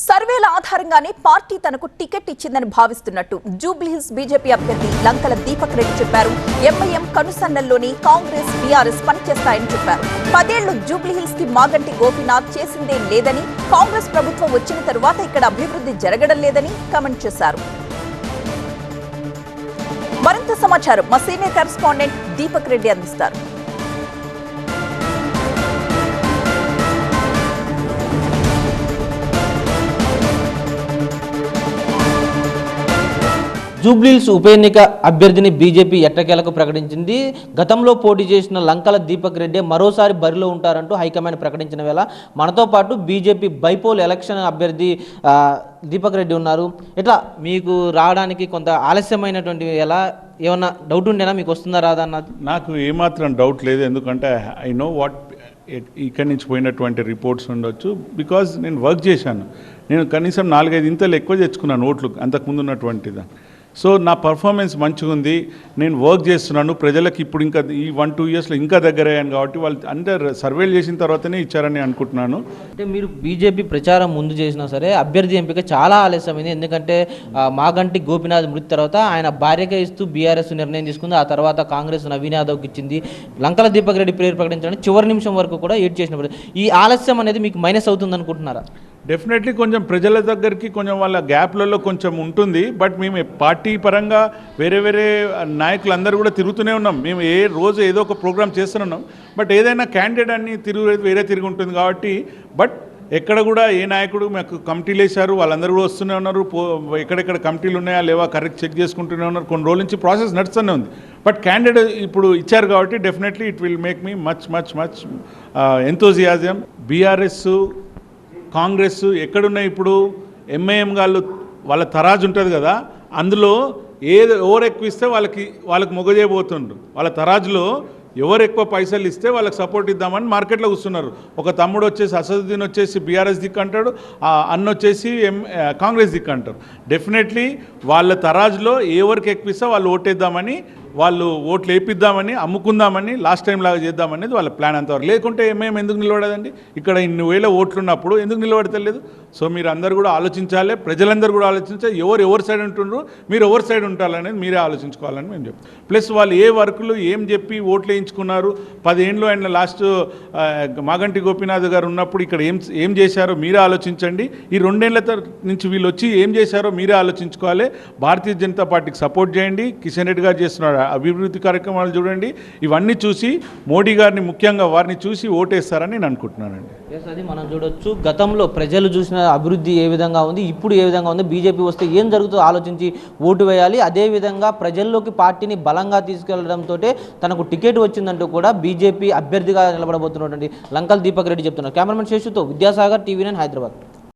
సర్వేల ఆధారంగానే పార్టీ తనకు టికెట్ ఇచ్చిందని భావిస్తున్నట్టు జూబ్లీహిల్స్ బీజేపీ అభ్యర్థి లంకల దీపక్ రెడ్డి చెప్పారు. ఎంఐఎం కనుసన్నల్లోని కాంగ్రెస్ బీఆర్ఎస్ పనిచేస్తాయని చెప్పారు. పదేళ్ళు జూబ్లీహిల్స్కి మాగంటి గోపీనాథ్ చేసిందే లేదని కాంగ్రెస్ ప్రభుత్వం వచ్చిన తరువాత ఇక్కడ అభివృద్ధి జరగడం లేదని కామెంట్ చేశారు. మరింత సమాచారం మా సీనియర్ కరెస్పాండెంట్ దీపక్ రెడ్డి అందిస్తారు. జూబ్లీల్స్ ఉప ఎన్నిక అభ్యర్థిని బీజేపీ ఎట్టకేలకు ప్రకటించింది. గతంలో పోటీ చేసిన లంకల దీపక్ రెడ్డి మరోసారి బరిలో ఉంటారంటూ హైకమాండ్ ప్రకటించిన వేళ మనతో పాటు బీజేపీ బైపోల్ ఎలక్షన్ అభ్యర్థి దీపక్ రెడ్డి ఉన్నారు. ఇట్లా మీకు రావడానికి కొంత ఆలస్యమైనటువంటి ఎలా ఏమన్నా డౌట్ ఉండేనా? మీకు వస్తుందా రాదా అన్నది? నాకు ఏమాత్రం డౌట్ లేదు. ఎందుకంటే ఐ నో వాట్ ఇక్కడి నుంచి పోయినటువంటి రిపోర్ట్స్ ఉండొచ్చు. బికాజ్ నేను వర్క్ చేశాను. నేను కనీసం నాలుగైదు ఇంతలు ఎక్కువ తెచ్చుకున్నాను ఓట్లు అంతకుముందు ఉన్నటువంటిది సో నా పర్ఫార్మెన్స్ మంచిగా ఉంది నేను వర్క్ చేస్తున్నాను ప్రజలకు ఇప్పుడు ఇంకా ఈ వన్ టూ ఇయర్స్లో ఇంకా దగ్గర అయ్యాను కాబట్టి వాళ్ళు అందరు సర్వేలు చేసిన తర్వాతనే ఇచ్చారని అనుకుంటున్నాను. అంటే మీరు బీజేపీ ప్రచారం ముందు చేసినా సరే అభ్యర్థి ఎంపిక చాలా ఆలస్యమైంది. ఎందుకంటే మాగంటి గోపినాథ్ మృతి తర్వాత ఆయన భార్యగా ఇస్తూ బీఆర్ఎస్ నిర్ణయం తీసుకుంది. ఆ తర్వాత కాంగ్రెస్ నవీన్ యాదవ్కి ఇచ్చింది. లంకల దీపక్ రెడ్డి పేరు ప్రకటించడానికి చివరి నిమిషం వరకు కూడా ఏడ్ చేసిన ఈ ఆలస్యం అనేది మీకు మైనస్ అవుతుంది అనుకుంటున్నారా డెఫినెట్లీ కొంచెం ప్రజల దగ్గరికి కొంచెం వాళ్ళ గ్యాప్లలో కొంచెం ఉంటుంది. బట్ మేము పార్టీ పరంగా వేరే వేరే నాయకులు అందరూ కూడా తిరుగుతూనే ఉన్నాం. మేము ఏ రోజు ఏదో ఒక ప్రోగ్రామ్ చేస్తూనే ఉన్నాం. బట్ ఏదైనా క్యాండిడేట్ అన్ని తిరుగు వేరే తిరిగి ఉంటుంది కాబట్టి బట్ ఎక్కడ కూడా ఏ నాయకుడు మాకు కమిటీలు వేశారు వాళ్ళందరూ కూడా వస్తూనే ఉన్నారు. పో ఎక్కడెక్కడ కమిటీలు ఉన్నాయా లేవా కరెక్ట్ చెక్ చేసుకుంటూనే ఉన్నారు. కొన్ని రోజుల నుంచి ప్రాసెస్ నడుస్తూనే ఉంది. బట్ క్యాండిడేట్ ఇప్పుడు ఇచ్చారు కాబట్టి definitely it will make me much much much enthusiasm BRS Congress ఎక్కడున్నాయి ఇప్పుడు ఎంఐఎం వాళ్ళు వాళ్ళ తరాజు ఉంటుంది కదా అందులో ఏది ఎవరు ఎక్కువ ఇస్తే వాళ్ళకి వాళ్ళకి మొగజేయబోతుండ్రు. వాళ్ళ తరాజులో ఎవరు ఎక్కువ పైసలు ఇస్తే వాళ్ళకి సపోర్ట్ ఇద్దామని మార్కెట్లో కూర్చున్నారు. ఒక తమ్ముడు వచ్చేసి అసదుద్దీన్ వచ్చేసి బీఆర్ఎస్ దిక్కు అంటాడు అన్న వచ్చేసి ఎం కాంగ్రెస్ దిక్కు అంటారు. డెఫినెట్లీ వాళ్ళ తరాజులో ఎవరికి ఎక్కువ ఇస్తే వాళ్ళు ఓటేద్దామని వాళ్ళు ఓట్లు వేపిద్దామని అమ్ముకుందామని లాస్ట్ టైం లాగా చేద్దామనేది వాళ్ళ ప్లాన్ అంతవరకు. లేకుంటే మేము ఎందుకు నిలబడదండి? ఇక్కడ ఇన్ని వేల ఓట్లు ఉన్నప్పుడు ఎందుకు నిలబడతలేదు? సో మీరు అందరు కూడా ఆలోచించాలి ప్రజలందరూ కూడా ఆలోచించాలి. ఎవరు ఎవరి సైడ్ ఉంటుండ్రు మీరు ఎవరి సైడ్ ఉంటారనేది మీరే ఆలోచించుకోవాలని మేము చెప్తాం ప్లస్ వాళ్ళు ఏ వర్కులు ఏం చెప్పి ఓట్లు వేయించుకున్నారు పదేళ్ళు ఆయన లాస్ట్ మాగంటి గోపీనాథ్ గారు ఉన్నప్పుడు ఇక్కడ ఏం ఏం చేశారో మీరే ఆలోచించండి. ఈ రెండేళ్ళ నుంచి వీళ్ళు వచ్చి ఏం చేశారో మీరే ఆలోచించుకోవాలి. భారతీయ జనతా పార్టీకి సపోర్ట్ చేయండి. కిషన్ రెడ్డి గారు చేస్తున్నారు అభివృద్ధి కార్యక్రమాలు చూడండి. ఇవన్నీ చూసి మోడీ గారిని ముఖ్యంగా వారిని చూసి ఓటేస్తారని నేను అనుకుంటున్నానండి. ఎస్ అది మనం చూడొచ్చు. గతంలో ప్రజలు చూసిన అభివృద్ధి ఏ విధంగా ఉంది ఇప్పుడు ఏ విధంగా ఉంది బీజేపీ వస్తే ఏం జరుగుతుందో ఆలోచించి ఓటు వేయాలి. అదేవిధంగా ప్రజల్లోకి పార్టీని బలంగా తీసుకెళ్ళడంతో తనకు టికెట్ వచ్చిందంటూ కూడా బీజేపీ అభ్యర్థిగా నిలబడబోతున్నటువంటి లంకల్ దీపక్ రెడ్డి చెప్తున్నారు. కెమెరామెన్ శేషుతో విద్యాసాగర్ టీవీ నైన్ హైదరాబాద్.